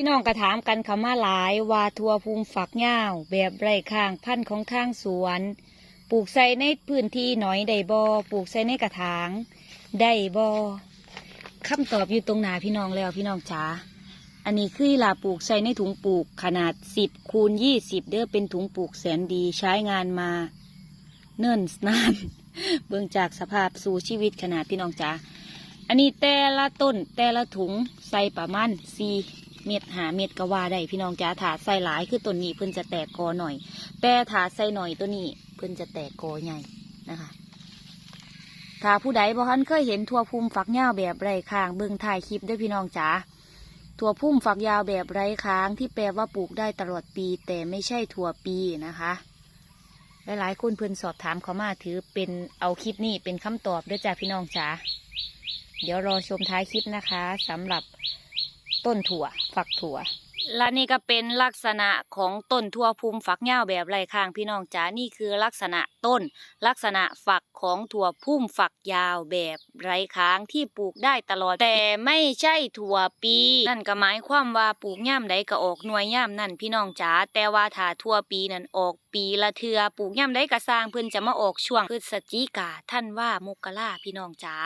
พี่น้องกระถามกันเขามาหลายว่าทัวภูมิฝักย่าวแบบไรข้างพันธุ์ของทางสวน ปลูกใส่ในพื้นที่หน่อยได้บ่ปลูกใส่ในกระถางได้บ่คำตอบอยู่ตรงหนาพี่น้องแล้วพี่น้องจ๋าอันนี้คือลาปลูกใส่ในถุงปลูกขนาด 10คูณ20 เด้อเป็นถุงปลูกแสนดีใช้งานมา เนิ่นนาน เบื้องจากสภาพสู่ชีวิตขนาดพี่น้องจ๋าอันนี้แต่ละต้นแต่ละถุงใส่ประมาณสี่ เม็ดหาเม็ดก็ว่าได้พี่น้องจ๋าถาใส่หลายคือต้นนี้เพิ่นจะแตกกอหน่อย แต่ถาใส่หน่อยตัวนี้เพิ่นจะแตกกอใหญ่นะคะถ้าผู้ใดบ่ทันเคยเห็นทั่วพุ่มฝักยาวแบบไรค้างเบิ่งถ่ายคลิปด้วยพี่น้องจ๋าถั่วพุ่มฝักยาวแบบไรค้างที่แปลว่าปลูกได้ตลอดปี แต่ไม่ใช่ถั่วปีนะคะ หลายๆคนเพิ่อนสอบถามเขามาถือเป็นเอาคลิปนี้เป็นคำตอบด้วยจ้าพี่น้องจ๋าเดี๋ยวรอชมท้ายคลิปนะคะสำหรับ ต้นถั่ว ฝักถั่ว และนี่ก็เป็นลักษณะของต้นถั่วภูมิฝักยาวแบบไรข้างพี่น้องจ๋า นี่คือลักษณะต้น ลักษณะฝักของถั่วพุ่มฝักยาวแบบไรค้างที่ปลูกได้ตลอด แต่ไม่ใช่ถั่วปี นั่นก็หมายความว่าปลูกย่ามใดก็ออกหน่วยย่ามนั่นพี่น้องจ๋า แต่ว่าถ้าถั่วปีนั้นออกปีละเทือปลูกย่ามใดก็สร้างเพิ่นจะมาออกช่วงพฤศจิกาท่านว่ามกราพี่น้องจ๋า